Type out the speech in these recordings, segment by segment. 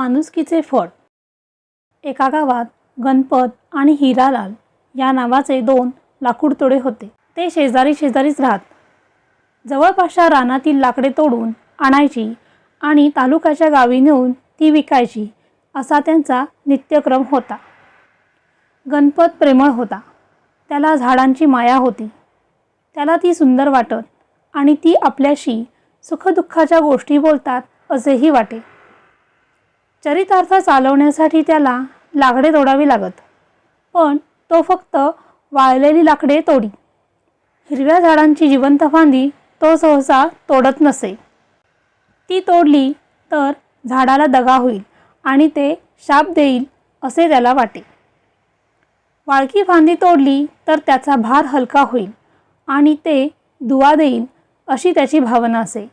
माणुसकीचे फळ एका गावात गणपत आणि हिरालाल या नावाचे दोन लाकूडतोडे होते. ते शेजारी शेजारीच राहत. जवळपासच्या रानातील लाकडे तोडून आणायची आणि तालुक्याच्या गावी नेऊन ती विकायची असा त्यांचा नित्यक्रम होता. गणपत प्रेमळ होता. त्याला झाडांची माया होती. त्याला ती सुंदर वाटत आणि ती आपल्याशी सुखदुःखाच्या गोष्टी बोलतात असेही वाटे. चरितार्थ चालवण्यासाठी त्याला लाकडे तोडावी लागत. पण तो फक्त वाळलेली लाकडे तोडी. हिरव्या झाडांची जिवंत फांदी तो सहसा तोडत नसे. ती तोडली तर झाडाला दगा होईल आणि ते शाप देईल असे त्याला वाटे. वाळकी फांदी तोडली तर त्याचा भार हलका होईल आणि ते दुवा देईल अशी त्याची भावना असे.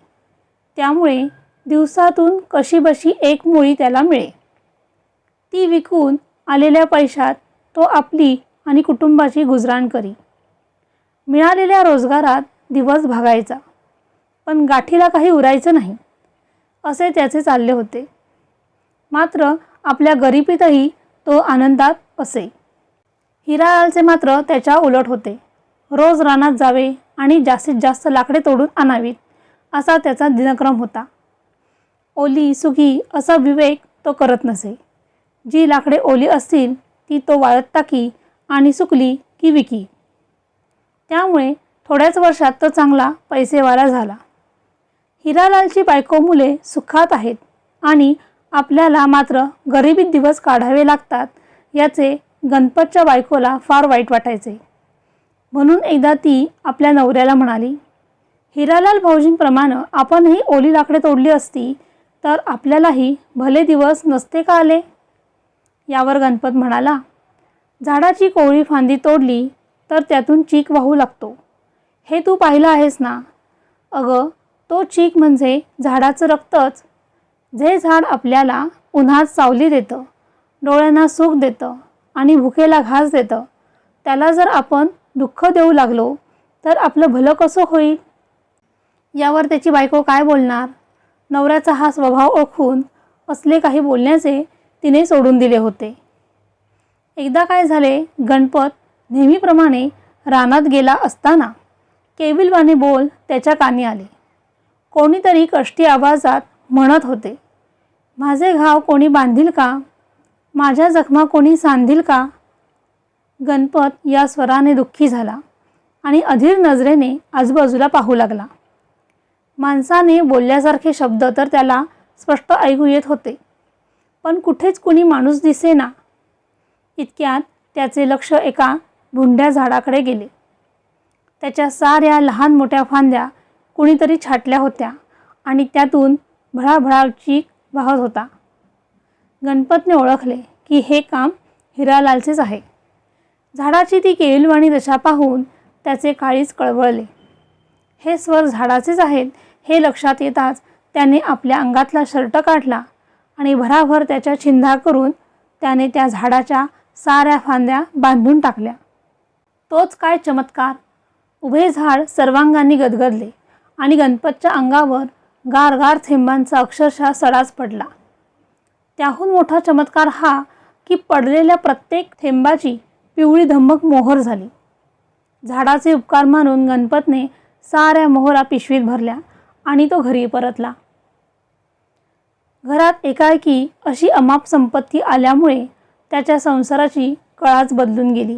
त्यामुळे दिवसातून कशीबशी एक मुळी त्याला मिळे ती विकून आलेल्या पैशात तो आपली आणि कुटुंबाची गुजराण करी. मिळालेल्या रोजगारात दिवस भागायचा पण गाठीला काही उरायचं नाही असे त्याचे चालले होते. मात्र आपल्या गरिबीतही तो आनंदात असे. हिरालालचे मात्र त्याच्या उलट होते. रोज रानात जावे आणि जास्तीत जास्त लाकडे तोडून आणावीत असा त्याचा दिनक्रम होता. ओली सुगी असा विवेक तो करत नसे. जी लाकडे ओली असतील ती तो वाळत टाकी आणि सुकली की विकी. त्यामुळे थोड्याच वर्षात तो चांगला पैसेवाला झाला. हिरालालची बायको मुले सुखात आहेत आणि आपल्याला मात्र गरिबीत दिवस काढावे लागतात याचे गणपतच्या बायकोला फार वाईट वाटायचे. म्हणून एकदा ती आपल्या नवऱ्याला म्हणाली हिरालाल भाऊजींप्रमाणे आपणही ओली लाकडे तोडली असती तर आपल्यालाही भले दिवस नसते का आले? यावर गणपत म्हणाला झाडाची कोवळी फांदी तोडली तर त्यातून चीक वाहू लागतो. हे तू पाहिलं आहेस ना? अगं तो चीक म्हणजे झाडाचं रक्तच. जे झाड आपल्याला उन्हात सावली देतं डोळ्यांना सुख देतं आणि भुकेला घास देतं त्याला जर आपण दुःख देऊ लागलो तर आपलं भलं कसं होईल? यावर त्याची बायको काय बोलणार? नवऱ्याचा हा स्वभाव ओळखून असले काही बोलण्याचे तिने सोडून दिले होते. एकदा काय झाले गणपत नेहमीप्रमाणे रानात गेला असताना केविलवाने बोल त्याच्या कानी आले. कोणीतरी कष्टी आवाजात म्हणत होते माझे घाव कोणी बांधील का? माझ्या जखमा कोणी सांधील का? गणपत या स्वराने दुःखी झाला आणि अधीर नजरेने आजूबाजूला पाहू लागला. माणसाने बोलल्यासारखे शब्द तर त्याला स्पष्ट ऐकू येत होते. पण कुठेच कुणी माणूस दिसेना. इतक्यात त्याचे लक्ष एका भुंड्या झाडाकडे गेले. त्याच्या साऱ्या लहान मोठ्या फांद्या कुणीतरी छाटल्या होत्या आणि त्यातून भळाभळा चीक वाहत होता. गणपतने ओळखले की हे काम हिरालालचेच आहे. झाडाची ती केविलवाणी दशा पाहून त्याचे काळीच कळवळले. हे स्वर झाडाचेच आहेत हे लक्षात येताच त्याने आपल्या अंगातला शर्ट काढला आणि भराभर त्याच्या छिंधा करून त्याने त्या झाडाच्या साऱ्या फांद्या बांधून टाकल्या. तोच काय चमत्कार! उभे झाड सर्वांगांनी गदगदले आणि गणपतच्या अंगावर गारगार थेंबांचा अक्षरशः सडाच पडला. त्याहून मोठा चमत्कार हा की पडलेल्या प्रत्येक थेंबाची पिवळी धम्मक मोहर झाली. झाडाचे उपकार मानून गणपतने साऱ्या मोहरा पिशवीत भरल्या आणि तो घरी परतला. घरात एकाएकी अशी अमाप संपत्ती आल्यामुळे त्याच्या संसाराची कळाच बदलून गेली.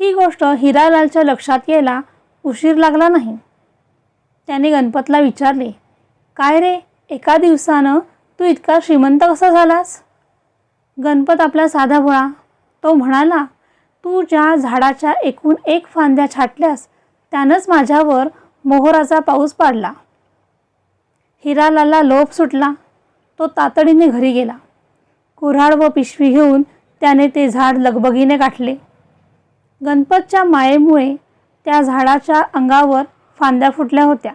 ही गोष्ट हिरालालच्या लक्षात यायला उशीर लागला नाही. त्याने गणपतला विचारले काय रे एका दिवसानं तू इतका श्रीमंत कसा झालास? गणपत आपला साधा भोळा तो म्हणाला तू ज्या झाडाच्या एकूण एक फांद्या छाटल्यास त्यानंच माझ्यावर मोहराचा पाऊस पाडला. हिरालाला लोभ सुटला. तो तातडीने घरी गेला. कुऱ्हाड व पिशवी घेऊन त्याने ते झाड लगबगीने गाठले. गणपतच्या मायेमुळे त्या झाडाच्या अंगावर फांद्या फुटल्या होत्या.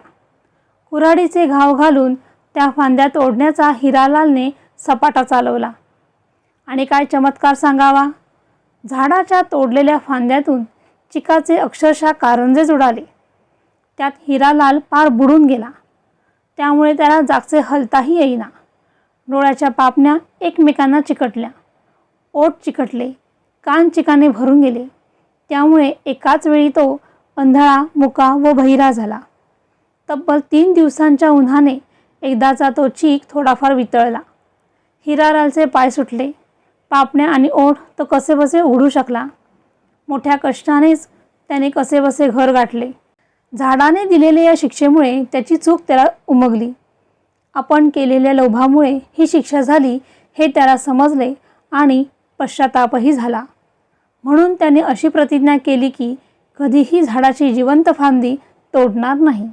कुऱ्हाडीचे घाव घालून त्या फांद्या तोडण्याचा हिरालालने सपाटा चालवला. आणि काय चमत्कार सांगावा? झाडाच्या तोडलेल्या फांद्यातून चिकाचे अक्षरशः कारंजेच उडाले. त्यात हिरालाल पार बुडून गेला. त्यामुळे त्याला जागचे हलताही येईना. डोळ्याच्या पापण्या एकमेकांना चिकटल्या. ओठ चिकटले. कान चिकाने भरून गेले. त्यामुळे एकाच वेळी तो अंधळा मुका व बहिरा झाला. तब्बल तीन दिवसांच्या उन्हाने एकदाचा तो चीक थोडाफार वितळला. हिरालालचे पाय सुटले. पापण्या आणि ओठ तो कसेबसे उघडू शकला. मोठ्या कष्टानेच त्याने कसेबसे घर गाठले. झाडाने दिलेल्या या शिक्षेमुळे त्याची चूक त्याला उमगली. आपण केलेल्या लोभामुळे ही शिक्षा झाली हे त्याला समजले आणि पश्चातापही झाला. म्हणून त्याने अशी प्रतिज्ञा केली की कधीही झाडाची जिवंत फांदी तोडणार नाही.